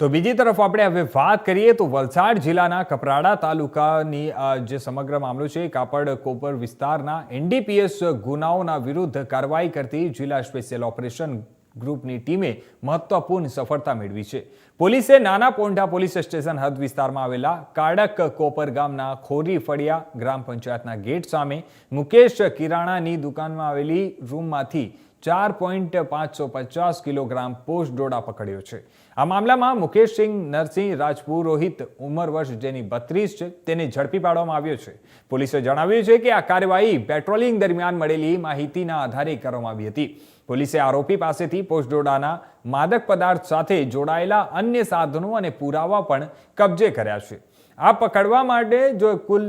તો બીજી તરફ આપણે હવે વાત કરીએ તો વલસાડ જિલ્લાના કપરાડા તાલુકાની જે સમગ્ર મામલો છે કાપડ કોપર વિસ્તારના એનડીપીએસ ગુનાઓના વિરુદ્ધ કાર્યવાહી કરતી જિલ્લા સ્પેશિયલ ઓપરેશન ગ્રુપની ટીમે મહત્વપૂર્ણ સફળતા મેળવી છે. પોલીસે નાના પોંઢા પોલીસ સ્ટેશન હદ વિસ્તારમાં આવેલા કાડક કોપર ગામના ખોરી ફળિયા ગ્રામ પંચાયતના ગેટ સામે મુકેશ કિરાણાની દુકાનમાં આવેલી રૂમમાંથી ચાર પોઈન્ટ પાંચસો પચાસ કિલોગ્રામ પોસ્ટ ડોડા પકડ્યો છે. આ મામલામાં મુકેશસિંહ, નરસિંહ રાજપુરોહિત ઉંમર વર્ષ જેની બત્રીસ છે, તેને ઝડપી પાડવામાં આવ્યો છે. પોલીસે જણાવ્યું છે કે આ કાર્યવાહી પેટ્રોલિંગ દરમિયાન મળેલી માહિતીના આધારે કરવામાં આવી હતી. પોલીસે આરોપી પાસેથી પોસ્ટ ડોડાના માદક પદાર્થ સાથે જોડાયેલા અન્ય સાધનો અને પુરાવા પણ કબજે કર્યા છે. આ પકડવા માટે જો કુલ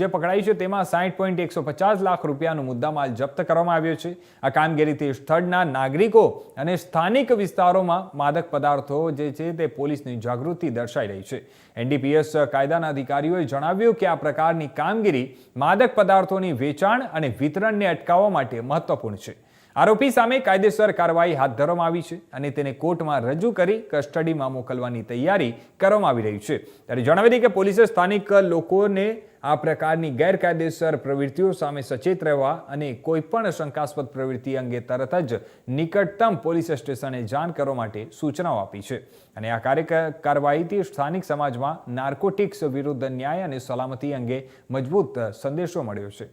જે પકડાઈ છે તેમાં સાઠ પોઈન્ટ એકસો પચાસ લાખ રૂપિયાનો મુદ્દામાલ જપ્ત કરવામાં આવ્યો છે. આ કામગીરીથી સ્થળના નાગરિકો અને સ્થાનિક વિસ્તારોમાં માદક પદાર્થો જે છે તે પોલીસની જાગૃતિ દર્શાઈ રહી છે. એનડીપીએસ કાયદાના અધિકારીઓએ જણાવ્યું કે આ પ્રકારની કામગીરી માદક પદાર્થોની વેચાણ અને વિતરણને અટકાવવા માટે મહત્વપૂર્ણ છે. આરોપી સામે કાયદેસર કાર્યવાહી હાથ ધરવામાં આવી છે અને તેને કોર્ટમાં રજૂ કરી કસ્ટડીમાં મોકલવાની તૈયારી કરવામાં આવી રહી છે. ત્યારે જણાવી દઈએ કે પોલીસે સ્થાનિક લોકોને આ પ્રકારની ગેરકાયદેસર પ્રવૃત્તિઓ સામે સચેત રહેવા અને કોઈ પણ શંકાસ્પદ પ્રવૃત્તિ અંગે તરત જ નિકટતમ પોલીસ સ્ટેશને જાણ કરવા માટે સૂચનાઓ આપી છે. અને આ કાર્ય કાર્યવાહીથી સ્થાનિક સમાજમાં નાર્કોટિક્સ વિરુદ્ધ ન્યાય અને સલામતી અંગે મજબૂત સંદેશો મળ્યો છે.